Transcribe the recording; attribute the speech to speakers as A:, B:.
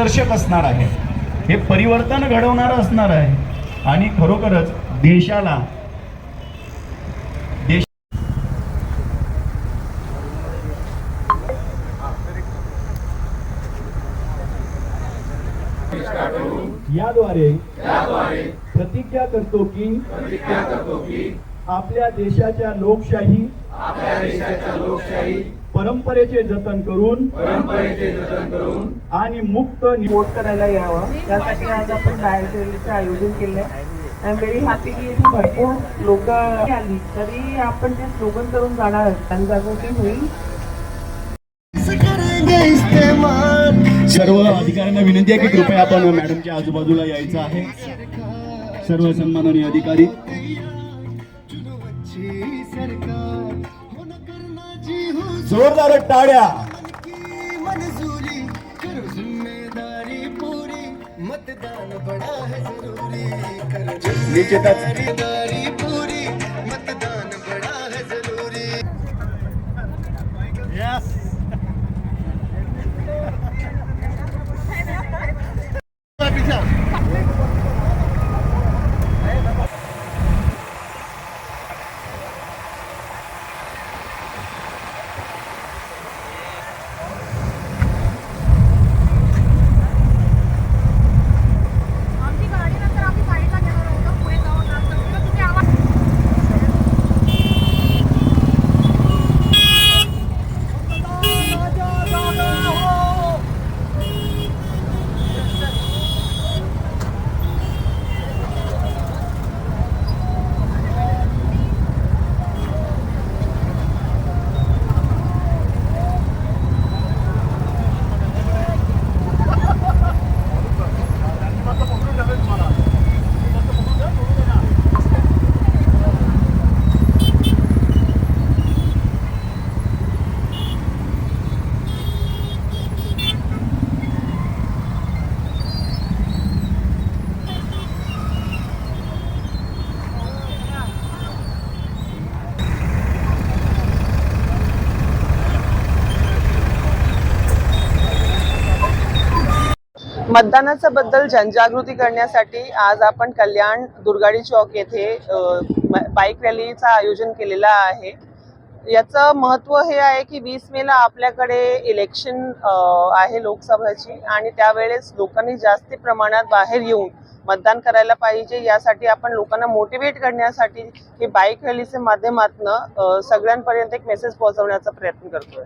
A: दर्शक असणार आहे. हे परिवर्तन घडवणारं असणार आहे. आणि खरोखरच देशाला देश
B: याद्वारे प्रतिज्ञा करतो की आपल्या देशाच्या लोकशाही परंपरेचे जतन करून आणि मुक्त नि-
C: वोट करायला यावं. त्यासाठी आज आपण बाहेर रॅलीचं आयोजन केलंय. आय एम व्हेरी हॅपी की इथे भरपूर लोक आली. तरी आपण ते स्लोगन करून जाणार आहोत. जनजागृती होईल.
B: सर्व अधिकाऱ्यांना विनंती आहे की कृपया आपण मॅडमच्या आजूबाजूला यायचं आहे. सर्व सन्माननीय अधिकारी जोरदार टाळ्या.
D: मंजूरी करो जिम्मेदारी पूरी मतदान बड़ा है जरूरी।
C: मतदानाचा बद्दल जनजागृती करण्यासाठी आज आपण कल्याण दुर्गाडी चौक येथे बाईक रॅलीचं आयोजन केलेलं आहे. याचं महत्त्व हे आहे की वीस मेला आपल्याकडे इलेक्शन आहे लोकसभेची आणि त्यावेळेस लोकांनी जास्ती प्रमाणात बाहेर येऊन मतदान करायला पाहिजे. यासाठी आपण लोकांना मोटिवेट करण्यासाठी ही बाईक रॅलीच्या माध्यमातून सगळ्यांपर्यंत एक मेसेज पोहोचवण्याचा प्रयत्न करतोय.